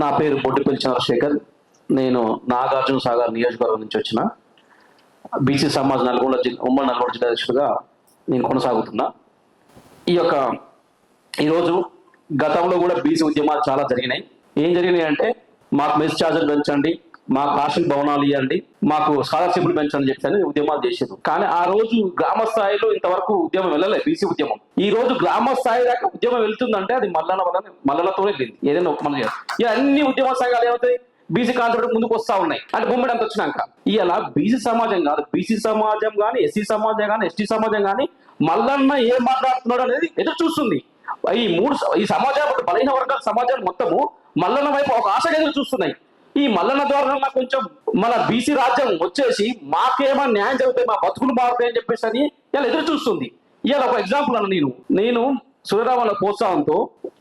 నా పేరు బొడ్డుపల్లి చంద్రశేఖర్ నేను నాగార్జున సాగర్ నియోజకవర్గం నుంచి వచ్చిన. బీసీ సమాజ్ నల్గొండ జిల్లా ఉమ్మడి నల్గొండ జిల్లా అధ్యక్షుడిగా నేను కొనసాగుతున్నా. ఈ యొక్క ఈరోజు గతంలో కూడా బీసీ ఉద్యమాలు చాలా జరిగినాయి. ఏం జరిగినాయి అంటే మాకు మెస్ ఛార్జీలు పెంచండి మాకు హాస్టల్ భవనాలు ఇవ్వండి మాకు స్కాలర్షిప్లు పెంచండి చెప్పి ఉద్యమాలు చేశారు కానీ ఆ రోజు గ్రామ స్థాయిలో ఇంతవరకు ఉద్యమం వెళ్ళలేదు బీసీ ఉద్యమం. ఈ రోజు గ్రామ స్థాయి దాకా ఉద్యమం వెళ్తుందంటే అది మల్లన వల్ల మల్లలతోనే వెళ్ళింది. ఏదైనా ఒక మన ఇక అన్ని ఉద్యమ సంఘాలు ఏమవుతాయి? బీసీ కాన్సెప్ట్ ముందుకు వస్తా ఉన్నాయి. అంటే గుమ్మడి అంత వచ్చినాక. ఇలా బీసీ సమాజం కాదు బీసీ సమాజం కానీ ఎస్సీ సమాజం కానీ ఎస్టీ సమాజం కానీ మల్లన్న ఏం మాట్లాడుతున్నాడు అనేది ఎదురు చూస్తుంది. ఈ మూడు స- ఈ సమాజం బలహీన వర్గాల సమాజాలు మొత్తము మల్లన్న వైపు ఒక ఆశగా ఎదురు చూస్తున్నాయి. ఈ మల్లన్న ద్వారా కొంచెం మన బీసీ రాజ్యం వచ్చేసి మాకేమో న్యాయం జరుగుతాయి మా బతుకులు మారుతాయని అని చెప్పేసి అని ఇలా ఎదురు చూస్తుంది. ఇవాళ ఒక ఎగ్జాంపుల్ అన్న నేను. నేను సూర్యరామన్న ప్రోత్సాహంతో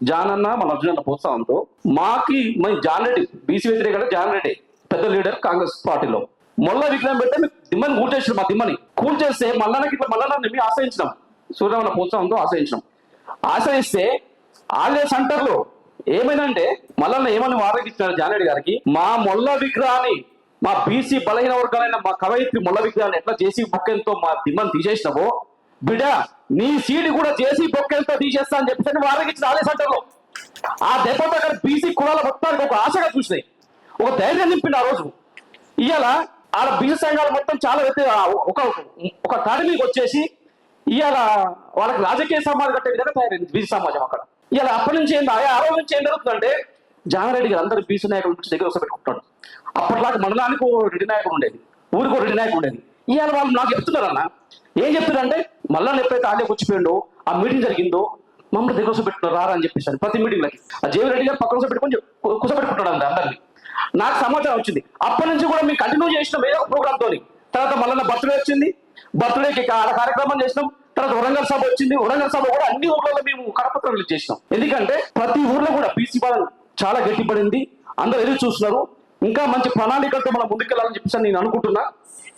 జానన్న మన అర్జున్ అన్న ప్రోత్సాహంతో మాకి మన జాన్ రెడ్డి బీసీ వ్యతిరేక జాన్ రెడ్డి పెద్ద లీడర్ కాంగ్రెస్ పార్టీలో. మొల్ల విగ్రహం పెడితే మీకు దిమ్మని కూల్చేసారు మా దిమ్మని. కూల్చేస్తే మల్లన్నకి ఇట్లా మల్లన్న మేము ఆశ్రయించినాం. సూర్యరామన్న ప్రోత్సాహంతో ఆశ్రయించినాం. ఆశ్రయిస్తే ఆలయ సెంటర్లో ఏమైందంటే మల్లన్న ఏమని వారగిచ్చినారు జానరెడ్డి గారికి మా మొల్ల విగ్రహాన్ని మా బీసీ బలహీన వర్గాలైన మా కవయిత్రి మొల్ల విగ్రహాన్ని ఎట్లా చేసి బొక్కెంతో మా దిమ్మని తీసేసినావో బిడ నీ సీటు కూడా చేసి బొక్కెంతో తీసేస్తా అని చెప్పేసి వారగిచ్చిన ఆలయ సెంటర్లో ఆ దెబ్బతో అక్కడ బీసీ కులాల మొత్తానికి ఒక ఆశగా చూసినాయి. ఒక ధైర్యం నింపింది ఆ రోజు. ఇవాళ ఆడ బీసీ సంఘాలు మొత్తం చాలా వ్యక్తి ఒక ఒక తాడి మీదకి వచ్చేసి ఇవాళ వాళ్ళకి రాజకీయ సమాజం కట్టే విధంగా తయారైంది బీసీ సమాజం అక్కడ. ఇలా అప్పటి నుంచి ఆయా ఆ రోజు నుంచి ఏం జరుగుతుందంటే జానారెడ్డి గారు అందరు బీసీ నాయకుల నుంచి దగ్గర వస్తే పెట్టుకుంటాడు. అప్పట్లాగా మండలానికి ఓ రెడ్డి నాయకుడు ఉండేది. ఊరికి ఓ రెడ్డి నాయకుడు ఉండేది. ఇవాళ వాళ్ళు నాకు చెప్తున్నారన్న ఏం చెప్తున్నారంటే మళ్ళా ఎప్పుడైతే ఆలయకు వచ్చిపోయిండో ఆ మీటింగ్ జరిగిందో మమ్మల్ని దగ్గర పెట్టుకున్నారు రారా అని చెప్పేసి ప్రతి మీటింగ్లకి ఆ జేవిరెడ్డి గారు పక్కన వస్తే పెట్టుకొని కుసపెట్టుకుంటాడు అండి అందరినీ. నాకు సమాచారం వచ్చింది. అప్పటి నుంచి కూడా మేము కంటిన్యూ చేసినాం ఏదో ఒక ప్రోగ్రామ్ తోని. తర్వాత మళ్ళీ బర్త్డే వచ్చింది. బర్త్డేకి ఆడ కార్యక్రమం చేసినాం. తర్వాత వరంగల్ సభ వచ్చింది. వరంగల్ సభ కూడా అన్ని ఊర్లలో మేము కడపత్రం రిలీజ్ చేసినాం. ఎందుకంటే ప్రతి ఊర్లో కూడా బీసీ బలం చాలా గట్టిపడింది. అందరూ ఎదురు చూస్తున్నారు. ఇంకా మంచి ప్రణాళికలతో మనం ముందుకెళ్ళాలని చెప్పేసి నేను అనుకుంటున్నా.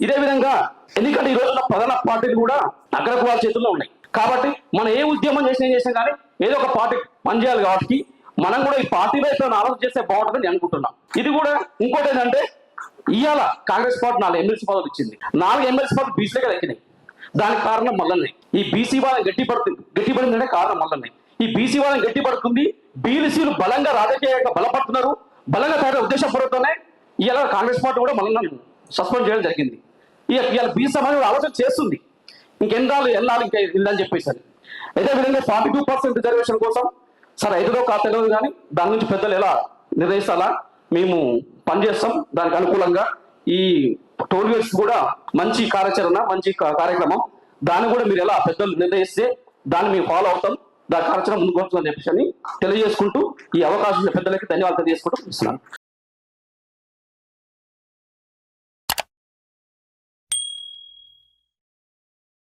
ఇదే విధంగా ఎందుకంటే ఈ రోజున ప్రధాన పార్టీలు కూడా అగ్రకు వాళ్ళ చేతుల్లో ఉన్నాయి. కాబట్టి మనం ఏ ఉద్యమం చేసినా ఏం చేసినా కానీ ఏదో ఒక పార్టీ పనిచేయాలి కాబట్టి మనం కూడా ఈ పార్టీ వైపు ఆలోచన చేస్తే బాగుంటుందని అనుకుంటున్నాం. ఇది కూడా ఇంకోటి ఏంటంటే ఇవాళ కాంగ్రెస్ పార్టీ నాలుగు ఎమ్మెల్సీ పదవులు ఇచ్చింది. నాలుగు ఎమ్మెల్సీ పదవులు బీసీలుగా దక్కినాయి. దానికి కారణం మల్లన్నే ఈ బీసీ వాళ్ళని గట్టిపడుతుంది పడుతుంది కారణం మల్లన్నే ఈ బీసీ వాళ్ళని గట్టిపడుతుంది బీసీలు బలంగా రాజకీయంగా బలపడుతున్నారు బలంగా తయారు ఉద్దేశపూర్వకంగానే ఇలా కాంగ్రెస్ పార్టీ కూడా మల్లన్న సస్పెండ్ చేయడం జరిగింది. ఇక ఇవాళ బీసీ సమాజం ఆలోచన చేస్తుంది. ఇంకెన్నాళ్ళు వెళ్ళాలి ఇంకా ఇందని చెప్పేసి అదే విధంగా ఫార్టీ టూ పర్సెంట్ రిజర్వేషన్ కోసం సరే ఐదులో కా తెలియదు కానీ దాని నుంచి పెద్దలు ఎలా నిర్ణయిస్తారా మేము పనిచేస్తాం దానికి అనుకూలంగా ఈ టోల్గేట్స్ కూడా మంచి కార్యాచరణ మంచి కార్యక్రమం దాన్ని కూడా మీరు ఎలా పెద్దలు నిర్ణయిస్తే దాన్ని మేము ఫాలో అవుతాం దాని కార్యాచరణ ముందుకు వస్తుందని చెప్పేసి తెలియజేసుకుంటూ ఈ అవకాశం పెద్దలకి ధన్యవాదాలు తెలియజేసుకుంటూ